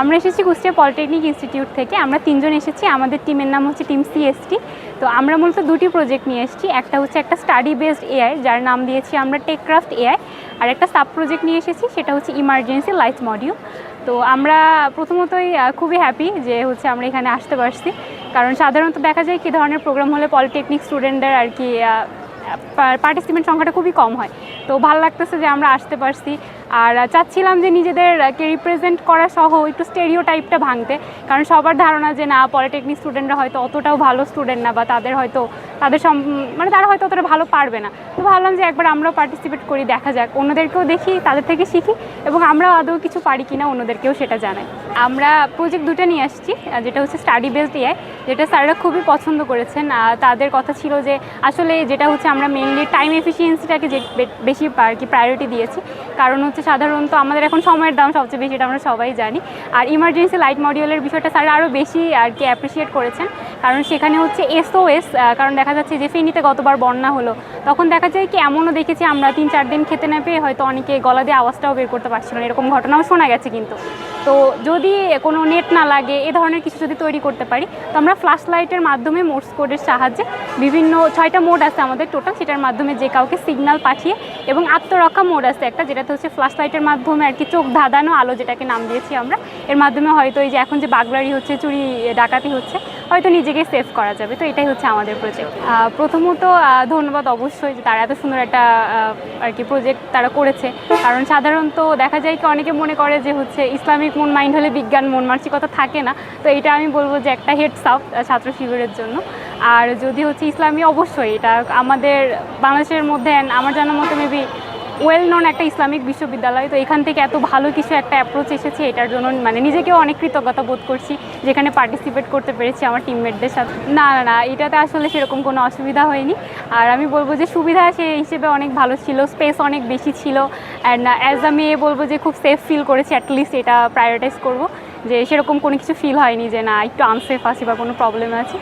আমরা এসেছি Kushtia polytechnic institute থেকে। আমরা তিনজন এসেছি। আমাদের টিমের নাম হচ্ছে টিম সিএসটি তো আমরা মূলত দুটি প্রজেক্ট নিয়ে এসেছি। একটা হচ্ছে একটা স্টাডি বেসড এআই যার নাম দিয়েছি আমরা টেকক্রাফট এআই আর একটা সাব প্রজেক্ট নিয়ে এসেছি, সেটা হচ্ছে ইমার্জেন্সি লাইট মডিউল তো আমরা প্রথমতই খুবই হ্যাপি যে হচ্ছে আমরা এখানে আসতে পারছি। কারণ সাধারণত দেখা যায় কি ধরনের প্রোগ্রাম হলে পলিটেকনিক স্টুডেন্টদের আর কি পার্টিসিপেন্ট সংখ্যাটা খুবই কম হয়। তো ভালো লাগতেছে যে আমরা আসতে পারছি। আর চাচ্ছিলাম যে নিজেদেরকে রিপ্রেজেন্ট করা সহ একটু স্টেরিও টাইপটা ভাঙতে। কারণ সবার ধারণা যে না পলিটেকনিক স্টুডেন্টরা হয়তো অতটাও ভালো স্টুডেন্ট না বা তাদের হয়তো তাদের সম মানে তারা হয়তো অতটা ভালো পারবে না। তো ভাবলাম যে একবার আমরাও পার্টিসিপেট করি, দেখা যাক। অন্যদেরকেও দেখি, তাদের থেকে শিখি এবং আমরাও আদৌ কিছু পারি কিনা, অন্যদেরকেও সেটা জানাই। আমরা প্রজেক্ট দুটো নিয়ে আসছি যেটা হচ্ছে স্টাডি বেসড এআই যেটা স্যাররা খুবই পছন্দ করেছেন। তাদের কথা ছিল যে আসলে যেটা হচ্ছে আমরা মেনলি টাইম এফিসিয়েন্সিটাকে যে বেশি আর কি প্রায়োরিটি দিয়েছি। কারণ হচ্ছে সাধারণত আমাদের এখন সময়ের দাম সবচেয়ে বেশি, এটা আমরা সবাই জানি। আর ইমার্জেন্সি লাইট মডিউলের বিষয়টা স্যার আরও বেশি আর কি অ্যাপ্রিসিয়েট করেছেন। কারণ সেখানে হচ্ছে এসওএস কারণ দেখা যাচ্ছে যে ফেনীতে গতবার বন্যা হলো। তখন দেখা যায় কি এমনও দেখেছি আমরা তিন চার দিন খেতে না পেয়ে হয়তো অনেকে গলা দিয়ে আওয়াজটাও বের করতে পারছিল না। এরকম ঘটনাও শোনা গেছে কিন্তু। তো যদি কোনো নেট না লাগে, এ ধরনের কিছু যদি তৈরি করতে পারি, তো আমরা ফ্ল্যাশ লাইটের মাধ্যমে মোডস কোডের সাহায্যে বিভিন্ন ছয়টা মোড আছে আমাদের টোটাল, সেটার মাধ্যমে যে কাউকে সিগন্যাল পাঠিয়ে এবং আত্মরক্ষা মোড আছে একটা, যেটাতে হচ্ছে ফ্ল্যাশ লাইটের মাধ্যমে আর কি চোখ ধাঁধানো আলো, যেটাকে নাম দিয়েছি আমরা। এর মাধ্যমে হয়তো এই যে এখন যে বাগলারি হচ্ছে, চুরি, ডাকাতি হচ্ছে হয়তো নিজেকে সেভ করা যাবে। তো এটাই হচ্ছে আমাদের প্রজেক্ট প্রথমত ধন্যবাদ অবশ্যই যে তারা এত সুন্দর একটা আর কি প্রজেক্ট তারা করেছে। কারণ সাধারণত দেখা যায় কি অনেকে মনে করে যে হচ্ছে ইসলামিক মন মাইন্ড হলে বিজ্ঞান, মন মানসিকতা থাকে না। তো এটা আমি বলব যে একটা হেডস আপ ছাত্র শিবিরের জন্য। আর যদি হচ্ছে ইসলামী, অবশ্যই এটা আমাদের, বাংলাদেশের মধ্যে আমার জানার মতো মেবি ওয়েল নন একটা ইসলামিক বিশ্ববিদ্যালয়, তো এখান থেকে এত ভালো কিছু একটা অ্যাপ্রোচ এসেছে, এটার জন্য মানে নিজেকেও অনেক কৃতজ্ঞতা বোধ করছি, যেখানে পার্টিসিপেট করতে পেরেছি আমার টিমমেটদের সাথে। না না না, এটাতে আসলে সেরকম কোনো অসুবিধা হয়নি। আর আমি বলব যে সুবিধা সেই হিসেবে অনেক ভালো ছিল স্পেস অনেক বেশি ছিল অ্যান্ড অ্যাজ আ মেয়ে বলব যে খুব সেফ ফিল করেছি অ্যাটলিস্ট এটা প্রায়োরিটাইজ করব, যে সেরকম কোনো কিছু ফিল হয়নি যে না, একটু আনসেফ আছি বা কোনো প্রবলেম আছে।